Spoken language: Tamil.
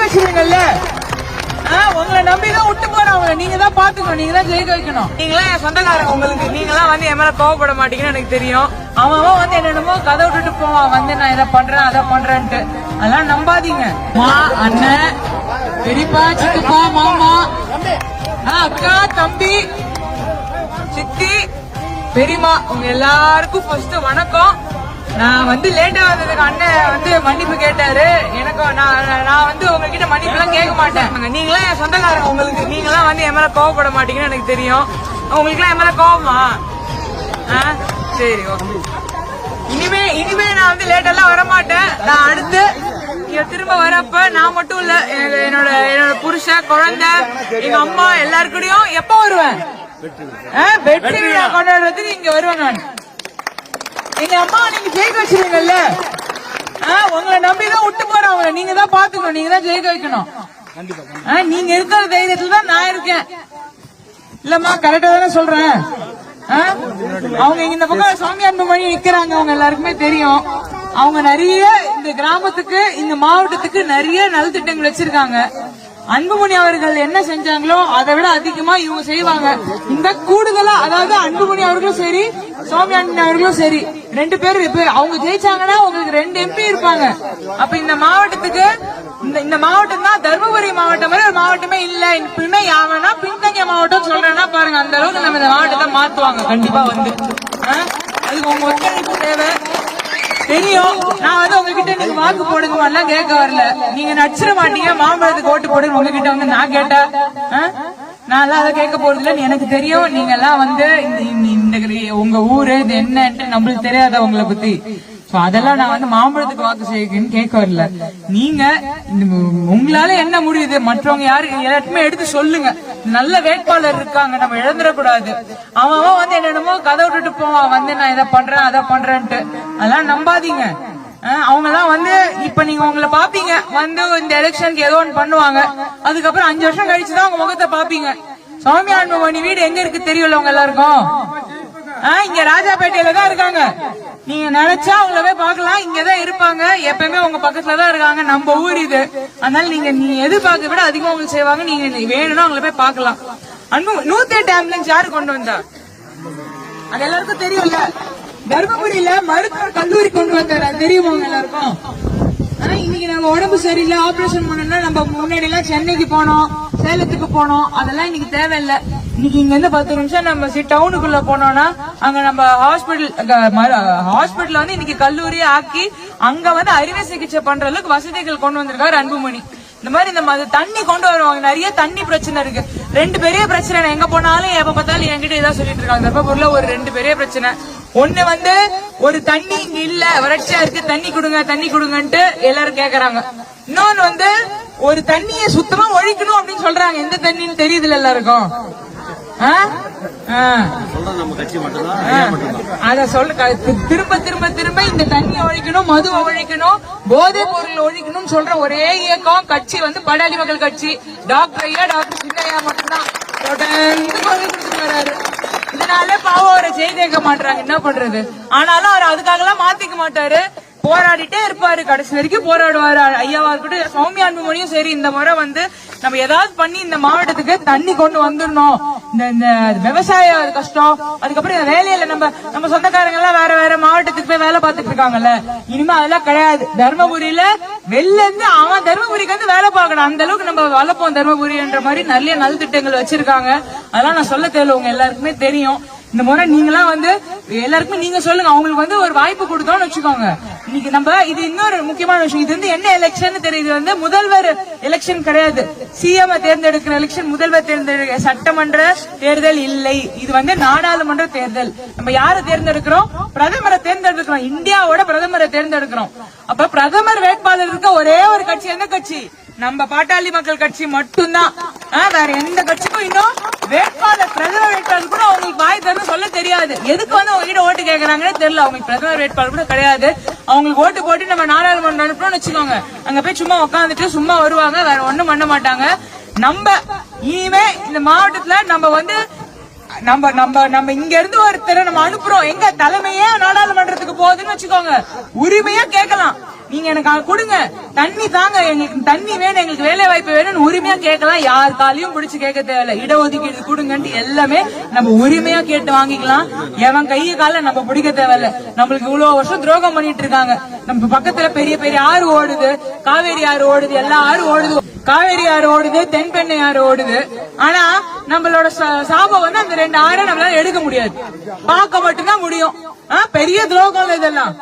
ஜெயிக்க வச்சிருவீங்கல்ல உங்களை நம்பிதான் விட்டு போறவங்க. நீங்க தான் பாத்துக்கணும் நீங்க தான் ஜெயிக்க வைக்கணும். நீங்களா என் சொந்தக்காரங்க உங்களுக்கு. நீங்களாம் வந்து என் மேல கோவப்பட மாட்டீங்கன்னு எனக்கு தெரியும். அவன் அவன் வந்து என்னென்னமோ கதை விட்டுட்டு போவான். வந்து நான் இதை பண்றேன் அதை பண்றேன்ட்டு. அதெல்லாம் நம்பாதீங்க. மா அண்ணன். பெரியப்பா சித்தப்பா மாமா. ஆ, அக்கா தம்பி. சித்தி. பெரியம்மா உங்க எல்லாருக்கும் ஃபர்ஸ்ட் வணக்கம். நான் வந்து லேட்டா வந்ததுக்கு அண்ணன் வந்து மன்னிப்பு கேட்டாரு. எனக்கு நான் நான் வந்து உங்ககிட்ட மன்னிப்பு எல்லாம் கேட்க மாட்டேன். நீங்களாம் என் சொந்தக்காரங்க உங்களுக்கு. நீங்களாம் வந்து என் மேல கோவப்பட மாட்டீங்கன்னு எனக்கு தெரியும். உங்களுக்கு எல்லாம் என் மேல கோவமா? ஆ? சரி ஓகே இனிமே இனிமே நான் வந்து லேட்டெல்லாம் வர மாட்டேன் நான் அடுத்து திரும்ப வரப்ப நான் மட்டும் இல்ல என்னோட என்னோட புருஷன் குழந்தை எங்க அம்மா எல்லாருக்கூடயும் எப்ப வருவேன்? ஆ, வெற்றி விழா கொண்டாடுறதுக்கு இங்க வருவேன் நான். எங்க அம்மா நீங்க ஜெயிக்க வச்சிருக்கீங்கல்ல? ஆ, உங்களை நம்பிதான் விட்டு போறவங்க நீங்க தான் பாத்துக்கணும் நீங்க தான் ஜெயிக்க வைக்கணும். ஆ, நீங்க இருக்கிற தைரியத்துல தான் நான் இருக்கேன். இல்லம்மா கரெக்டா தானே சொல்றேன். ஆ? அவங்க இந்த பக்கம் சாமி அன்புமணி நிக்கிறாங்க. அவங்க எல்லாருக்குமே தெரியும். அவங்க நிறைய இந்த கிராமத்துக்கு இந்த மாவட்டத்துக்கு நிறைய நலத்திட்டங்கள் வச்சிருக்காங்க. அன்புமணி அவர்கள் என்ன செஞ்சாங்களோ அதை விட அதிகமா இவங்க செய்வாங்க. இந்த கூடுதலா அதாவது அன்புமணி அவர்களும் சரி சுவாமி அவர்களும் சரி. ரெண்டு பேரும் இப்ப அவங்க ஜெயிச்சாங்கன்னா உங்களுக்கு ரெண்டு எம்பி இருப்பாங்க. அப்ப இந்த மாவட்டத்துக்கு இந்த இந்த மாவட்டம் தான் தருமபுரி மாவட்டம் மாதிரி ஒரு மாவட்டமே இல்ல. இப்பயுமே யாவனா பின்தங்கிய மாவட்டம் சொல்றேன்னா பாருங்க அந்த அளவுக்கு நம்ம இந்த மாவட்டத்தை மாத்துவாங்க. கண்டிப்பா வந்து. ஆ? அதுக்கு உங்க ஒத்துழைப்பு தேவை. தெரியும். நான் வந்து உங்ககிட்ட நீங்க வாக்கு போடுங்க எல்லாம் கேட்க வரல. நீங்க நடிச்சிட மாட்டீங்க மாம்பழத்துக்கு ஓட்டு போடுங்க உங்ககிட்ட வந்து நான் கேட்டா. ஆ? நான் எல்லாம் அதை கேட்க போறது இல்லைன்னு எனக்கு தெரியும். நீங்க எல்லாம் வந்து இந்த உங்க ஊரு இது என்னன்ட்டு நம்மளுக்கு தெரியாத உங்களை பத்தி? சோ அதெல்லாம் நான் வந்து மாம்பழத்துக்கு வாக்கு செய்யுங்கன்னு கேட்க வரல. நீங்க உங்களால என்ன முடியுது? மற்றவங்க யாரு? எல்லாருக்குமே எடுத்து சொல்லுங்க. நல்ல வேட்பாளர் இருக்காங்க நம்ம இழந்துடக்கூடாது. அவன் அவன் வந்து என்னென்னமோ கதை விட்டுட்டு போவான் வந்து நான் இதை பண்றேன் அதை பண்றேன்ட்டு. அதெல்லாம் நம்பாதீங்க. அவங்க எல்லாம் வந்து இப்ப நீங்க உங்களை பாப்பீங்க. வந்து இந்த எலெக்ஷனுக்கு ஏதோ ஒன்று பண்ணுவாங்க. அதுக்கப்புறம் அஞ்சு வருஷம் கழிச்சுதான் உங்க முகத்தை பாப்பீங்க. சுவாமி ஆன்மமணி வீடு எங்க இருக்கு? தெரியல உங்க எல்லாருக்கும்? இங்க ராஜாபேட்டையில தான் இருக்காங்க. நீங்க நினைச்சா அவங்கள போய் பார்க்கலாம். இங்கதான் இருப்பாங்க. எப்பயுமே உங்க பக்கத்துல தான் இருக்காங்க. நம்ம ஊர் இது. அதனால நீங்க நீங்க எதிர்பார்க்க விட அதிகமா உங்களுக்கு செய்வாங்க. நீங்க வேணும்னா அவங்கள போய் பார்க்கலாம். அன்பு நூத்தி எட்டு ஆம்புலன்ஸ் யாரு கொண்டு வந்தா? அது எல்லாருக்கும் தெரியும்ல. தர்மபுரியில மருத்துவர் கல்லூரி கொண்டு வந்தாரு. அது தெரியுமா எல்லாருக்கும்? ஆனா இன்னைக்கு நம்ம உடம்பு சரியில்லை. ஆபரேஷன் பண்ணணும்னா நம்ம முன்னாடி எல்லாம் சென்னைக்கு போனோம் சேலத்துக்கு போனோம். அதெல்லாம் இன்னைக்கு தேவையில்லை. இன்னைக்கு இங்க இருந்து பத்து நிமிஷம் நம்ம சி டவுனுக்குள்ள போனோம்னா அங்க நம்ம ஹாஸ்பிட்டல் ஹாஸ்பிட்டல் வந்து இன்னைக்கு கல்லூரி ஆக்கி அங்க வந்து அறுவை சிகிச்சை பண்ற அளவுக்கு வசதிகள் கொண்டு வந்திருக்காரு அன்புமணி. இந்த மாதிரி இந்த மாதிரி தண்ணி கொண்டு வருவாங்க. நிறைய தண்ணி பிரச்சனை இருக்கு. ரெண்டு பெரிய பிரச்சனை. எங்க போனாலும் எப்ப பார்த்தாலும் என்கிட்ட இதான் சொல்லிட்டு இருக்காங்க. தர்மபுரியில ஒரு ரெண்டு பெரிய பிரச்சனை. ஒண்ணு வந்து ஒரு தண்ணி இங்க இல்ல. வறட்சியா இருக்கு. தண்ணி கொடுங்க தண்ணி கொடுங்கன்ட்டு எல்லாரும் கேக்குறாங்க. இன்னொன்னு வந்து ஒரு தண்ணியை சுத்தமா ஒழிக்கணும் அப்படின்னு சொல்றாங்க. எந்த தண்ணின்னு தெரியுதுல எல்லாருக்கும்? அத சொல்ல திரும்ப திரும்ப திரும்ப இந்த தண்ணியை ஒழிக்கணும் மது ஒழிக்கணும் போதை பொருள் ஒழிக்கணும் சொல்ற ஒரே இயக்கம் கட்சி வந்து படாளி மக்கள் கட்சி. டாக்டர் ஐயா டாக்டர் சின்னையா மட்டும்தான். தொடர்ந்து குரல் கொடுத்துட்டு வராரு. இதனால பாவம் அவரை செய்தி கேட்க மாட்டாங்க என்ன பண்றது? ஆனாலும் அவர் அதுக்காக எல்லாம் மாத்திக்க மாட்டாரு. போராடிட்டே இருப்பாரு கடைசி வரைக்கும் போராடுவாரு. ஐயாவா இருக்கட்டும் சௌமியா அன்புமணியும் சரி இந்த முறை வந்து நம்ம ஏதாவது பண்ணி இந்த மாவட்டத்துக்கு தண்ணி கொண்டு வந்துடணும். இந்த இந்த விவசாய கஷ்டம். அதுக்கப்புறம் இந்த வேலையில நம்ம நம்ம சொந்தக்காரங்க எல்லாம் வேற வேற மாவட்டத்துக்கு போய் வேலை பார்த்துட்டு இருக்காங்கல்ல. இனிமே அதெல்லாம் கிடையாது. தர்மபுரியில வெளில இருந்து அவன் தர்மபுரிக்கு வந்து வேலை பார்க்கணும். அந்த அளவுக்கு நம்ம வளர்ப்போம் தர்மபுரின்ற மாதிரி நிறைய நலத்திட்டங்கள் வச்சிருக்காங்க. அதெல்லாம் நான் சொல்ல தேவை உங்க எல்லாருக்குமே தெரியும். இந்த முறை நீங்களாம் வந்து எல்லாருக்குமே நீங்க சொல்லுங்க. அவங்களுக்கு வந்து ஒரு வாய்ப்பு கொடுத்தோம்னு வச்சுக்கோங்க. இன்னைக்கு நம்ம இது இன்னொரு முக்கியமான விஷயம். இது வந்து என்ன எலெக்ஷன் தெரியுது. வந்து முதல்வர் எலெக்ஷன் கிடையாது. சிஎம் தேர்ந்தெடுக்கிற எலெக்ஷன் முதல்வர் தேர்ந்தெடுக்க சட்டமன்ற தேர்தல் இல்லை. இது வந்து நாடாளுமன்ற தேர்தல். நம்ம யாரை தேர்ந்தெடுக்கிறோம்? பிரதமரை தேர்ந்தெடுக்கிறோம். இந்தியாவோட பிரதமரை தேர்ந்தெடுக்கிறோம். அப்ப பிரதமர் வேட்பாளர் இருக்க ஒரே ஒரு கட்சி எந்த கட்சி? நம்ம பாட்டாளி மக்கள் கட்சி மட்டும்தான். வேற எந்த கட்சிக்கும் இன்னும் வேட்பாளர் பிரதமர் வேட்பாளர் கூட அவங்களுக்கு வாய் தரணும் சொல்ல தெரியாது. எதுக்கு வந்து உங்ககிட்ட ஓட்டு கேட்கறாங்கன்னு தெரியல. அவங்க பிரதமர் வேட்பாளர் கூட கிடையாது. அவங்களுக்கு ஓட்டு போட்டு நம்ம நாடாளுமன்றம் அனுப்பணும்னு வச்சுக்கோங்க. அங்க போய் சும்மா உட்காந்துட்டு சும்மா வருவாங்க. வேற ஒண்ணும் பண்ண மாட்டாங்க. நம்ம இனிமே இந்த மாவட்டத்துல நம்ம வந்து நம்ம நம்ம நம்ம இங்க இருந்து ஒருத்தரை நம்ம அனுப்புறோம். எங்க தலைமையே நாடாளுமன்றத்துக்கு போகுதுன்னு வச்சுக்கோங்க. உரிமையா கேட்கலாம். நீங்க எனக்கு கொடுங்க. தண்ணி தாங்க எங்களுக்கு தண்ணி வேணும் எங்களுக்கு வேலை வாய்ப்பு வேணும்னு உரிமையா கேட்கலாம். யார் காலையும் பிடிச்சு கேட்க தேவையில்ல. இடஒதுக்கீடு கொடுங்கன்ட்டு எல்லாமே நம்ம உரிமையா கேட்டு வாங்கிக்கலாம். எவன் கையை கால நம்ம பிடிக்க தேவையில்ல. நம்மளுக்கு இவ்வளவு வருஷம் துரோகம் பண்ணிட்டு இருக்காங்க. நம்ம பக்கத்துல பெரிய பெரிய ஆறு ஓடுது. காவேரி ஆறு ஓடுது. எல்லா ஆறு ஓடுது. காவேரி ஆறு ஓடுது. தென்பெண்ணை ஆறு ஓடுது. ஆனா நம்மளோட சாபம் வந்து அந்த ரெண்டு ஆறை நம்மளால எடுக்க முடியாது. பார்க்க மட்டும்தான் முடியும். பெரிய துரோகம் இதெல்லாம்.